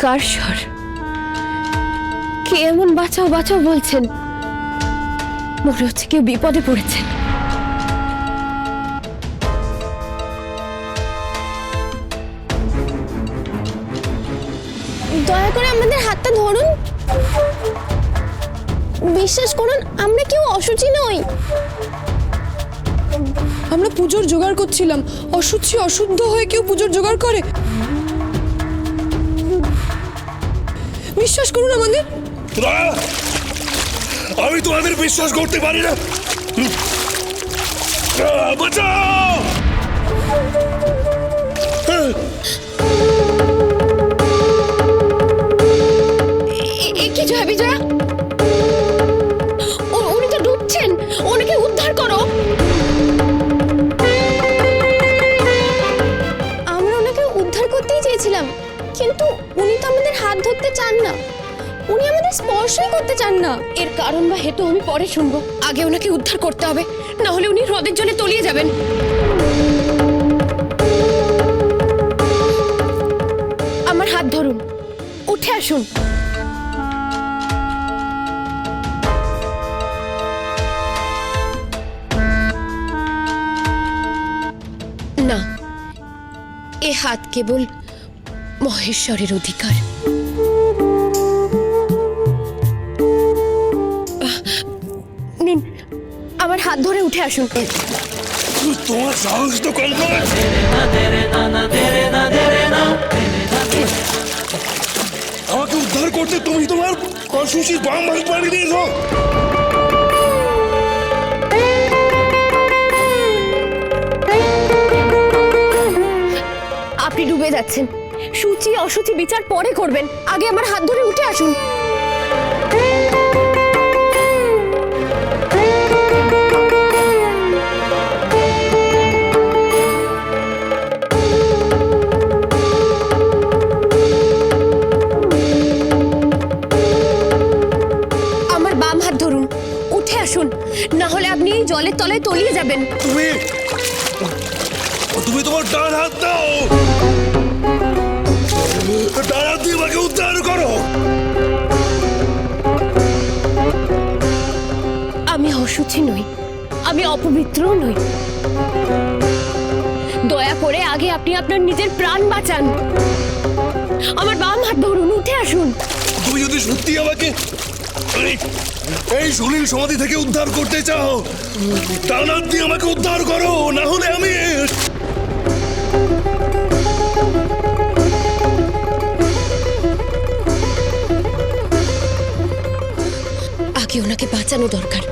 কার স্বর? কে এমন বাঁচাও বাঁচাও বলছেন? মনে হচ্ছে কেউ বিপদে পড়েছেন। দয়া করে আমাদের হাতটা ধরুন। বিশ্বাস করুন, আমরা কেউ অসুচি নই। আমরা পুজোর জোগাড় করছিলাম। অশুচি অশুদ্ধ হয়ে কেউ পুজোর জোগাড় করে? বিশ্বাস করুন আমাদের! আমি তোমাদের বিশ্বাস করতে পারি না। বাঁচাও! কি জয় বিজয়া? আমাদের স্পর্শই করতে চান না। এর কারণ বা হেতু আমি পরে শুনব। আগে ওনাকে উদ্ধার করতে হবে, না হলে উনি হ্রদের জলে তলিয়ে যাবেন। আমার হাত ধরুন। উঠে আসুন। না, এ হাত কেবল মহেশ্বরের অধিকার। আমার হাত ধরে উঠে আসুন। তোমার সাহস তো কম আমাকে উদ্ধার করতে তুমি তোমার অসুচির বাম বাড়ি দিয়েছ। আপনি ডুবে যাচ্ছেন। সূচি অসুচি বিচার পরে করবেন। আগে আমার হাত ধরে উঠে আসুন। না হলে আপনি জলের তলায় তলিয়ে যাবেন। তুমি তুমি তোমার ডান হাত দাও। ডান হাত দিয়ে আমাকে উদ্ধার করো। আমি অসুচি নই আমি অপবিত্র নই। দয়া করে আগে আপনি আপনার নিজের প্রাণ বাঁচান। আমার বাম হাত ধরুন উঠে আসুন। তুমি যদি সত্যি আমাকে এই- সুনীল সমাধি থেকে উদ্ধার করতে চাও? টানার দিয়ে আমাকে উদ্ধার করো, না হলে আমি আগে ওনাকে বাঁচানো দরকার।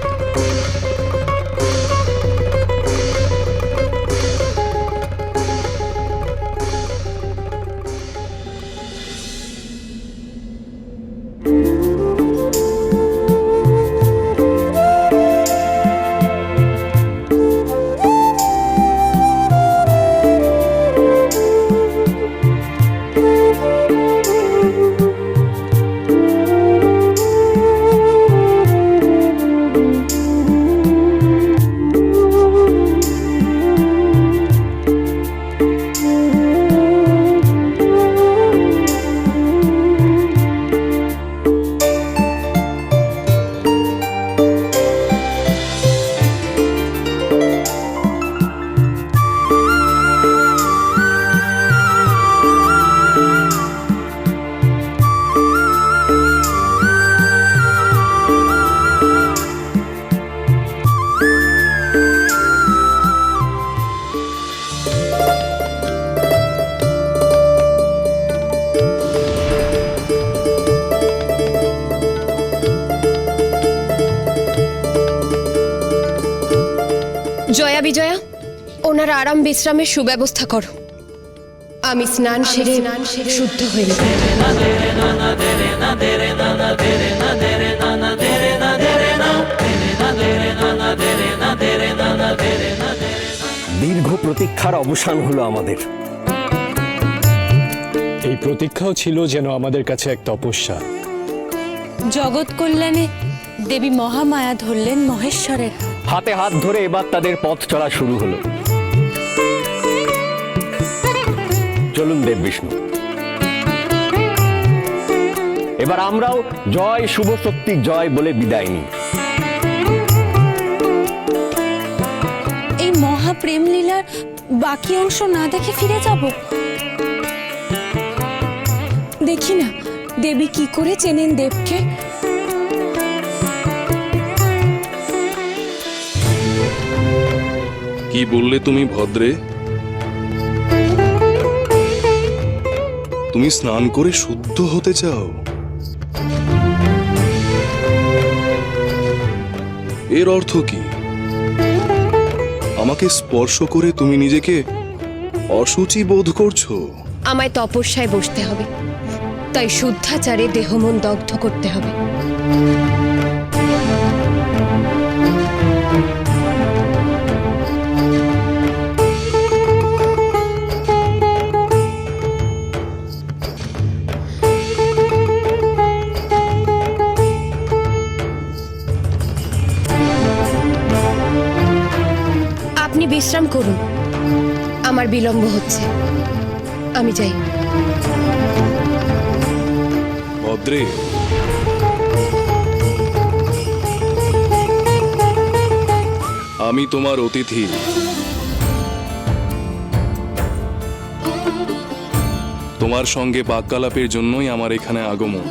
জয়া বিজয়া ওনার আরাম বিশ্রামের সুব্যবস্থা করো। আমি স্নান সেরে শুদ্ধ হয়ে নেব দীর্ঘ প্রতীক্ষার অবসান হলো আমাদের। এই প্রতীক্ষাও ছিল যেন আমাদের কাছে এক তপস্যা। জগৎ কল্যাণে দেবী মহামায়া ধরলেন মহেশ্বরের। হাত। হাতে হাত ধরে এবার তাদের পথ চলা শুরু হলো। চলুন দেব বিষ্ণু। এবার আমরাও জয় শুভ শক্তি, জয় বলে বিদায় নিই। এই মহাপ্রেম লীলার বাকি অংশ না দেখে ফিরে যাব? দেখি না, দেবী কি করে চেনেন দেবকে? কি বললে তুমি, ভদ্রে? তুমি স্নান করে শুদ্ধ হতে চাও। এর অর্থ কি? আমাকে স্পর্শ করে তুমি নিজেকে অসুচি বোধ করছ। আমায় তপস্যায় বসতে হবে। তাই শুদ্ধাচারে দেহমন দগ্ধ করতে হবে। বিশ্রাম করুন। আমার বিলম্ব হচ্ছে। আমি যাই। আমি তোমার অতিথি। তোমার সঙ্গে বাক্যালাপের জন্যই আমার এখানে আগমন।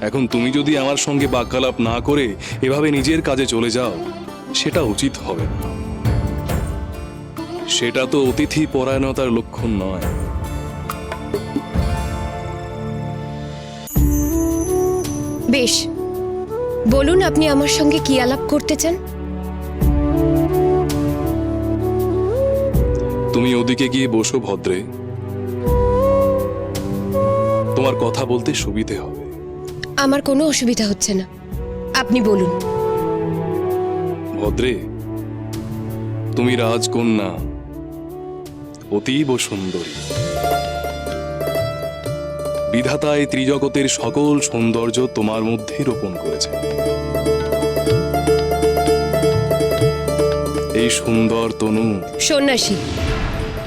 এখন তুমি যদি আমার সঙ্গে বাক্যালাপ না করে এভাবে নিজের কাজে চলে যাও সেটা উচিত হবে না। সেটা তো অতিথি পরায়ণতার লক্ষণ নয়। বেশ। বলুন আপনি আমার সঙ্গে কি আলাপ করতে চান? তুমি ওদিকে গিয়ে বসো ভদ্রে। তোমার কথা বলতে সুবিধে হবে। আমার কোনো অসুবিধা হচ্ছে না। আপনি বলুন। ভদ্রে, তুমি রাজকন্যা, অতীব সুন্দরী। বিধাতা এই ত্রিজগতের সকল সৌন্দর্য তোমার মধ্যে রোপণ করেছে। এই সুন্দর তনু। সন্ন্যাসী,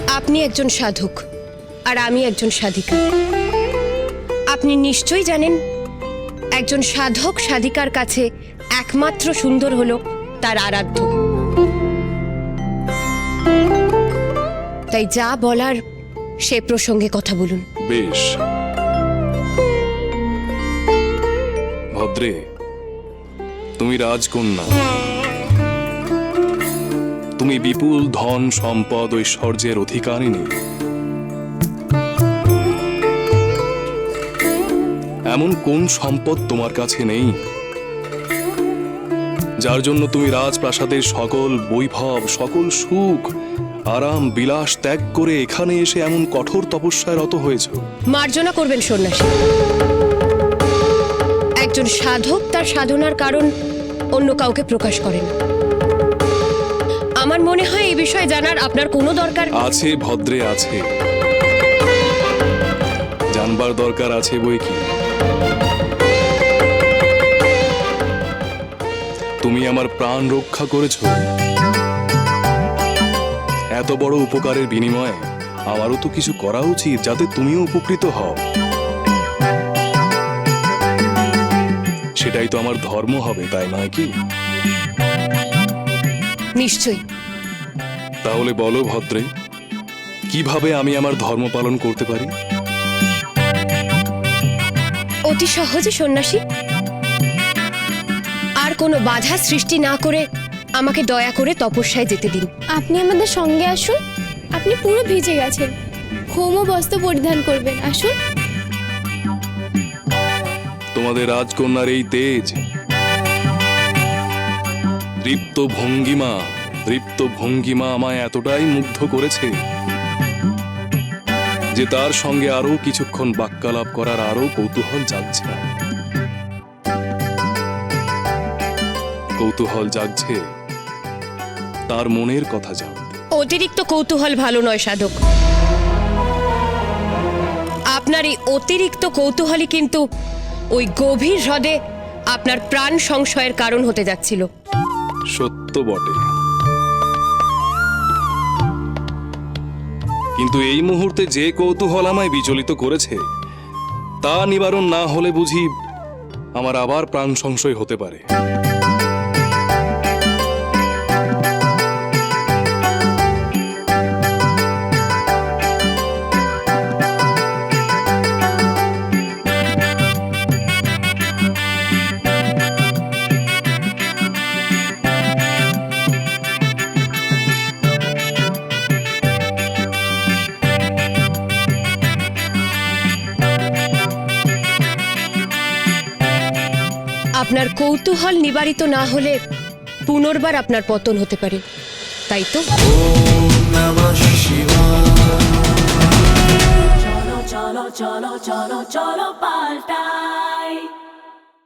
আপনি একজন সাধক, আর আমি একজন সাধিকা। আপনি নিশ্চয়ই জানেন, একজন সাধক, সাধিকার কাছে একমাত্র সুন্দর হলো তার আরাধ্য। তাই যা বলার সে প্রসঙ্গে কথা বলুন। বেশ। ভদ্রে, তুমি রাজকন্যা। তুমি বিপুল ধন, সম্পদ ঐশ্বর্যের অধিকারিণী। এমন কোন সম্পদ তোমার কাছে নেই? যার জন্য তুমি রাজপ্রাসাদের সকল বৈভব সকল সুখ আরাম বিলাস ত্যাগ করে এখানে এসে এমন কঠোর তপস্যায় রত হয়েছো। মার্জনা করবেন সন্ন্যাসী। একজন সাধক তার সাধনার কারণ অন্য কাউকে প্রকাশ করেন। আমার মনে হয় এই বিষয়ে জানার আপনার কোনো দরকার আছে ভদ্রে আছে। জানবার দরকার আছে বই কি? তুমি আমার প্রাণ রক্ষা করেছ। এত বড় উপকারের বিনিময়ে আমারও তো কিছু করা উচিত যাতে তুমিও উপকৃত হও। সেটাই তো আমার ধর্ম হবে তাই নয় কি? নিশ্চয়ই। তাহলে বলো ভদ্রে কীভাবে আমি আমার ধর্ম পালন করতে পারি? অতি সহজে সন্ন্যাসী কোনো বাধা সৃষ্টি না করে আমাকে দয়া করে তপস্যায় যেতে দিন। আপনি আমাদের সঙ্গে আসুন। আপনি পুরো ভিজে গেছেন। ক্ষৌম বস্ত্র পরিধান করবেন। আসুন। তোমাদের রাজকন্যার এই তেজ। দৃপ্ত ভঙ্গিমা দৃপ্ত ভঙ্গিমা আমায় এতটাই মুগ্ধ করেছে যে তার সঙ্গে আরও কিছুক্ষণ বাক্যালাপ করার আরও কৌতূহল জাগছে কৌতূহল জাগছে। তার মনের কথা জানতে অতিরিক্ত কৌতূহল ভালো নয় সাধক। আপনার এই অতিরিক্ত কৌতূহলই কিন্তু ওই গভীর হ্রদে আপনার প্রাণ সংশয়ের কারণ হতে যাচ্ছিল। সত্য বটে। কিন্তু এই মুহূর্তে যে কৌতূহল আমায় বিচলিত করেছে তা নিবারণ না হলে বুঝি আমার আবার প্রাণ সংশয় হতে পারে। আপনার কৌতূহল নিবারিত না হলে পুনর্বার আপনার পতন হতে পারে তাই তো চলো চলো চলো চলো চলো paltai.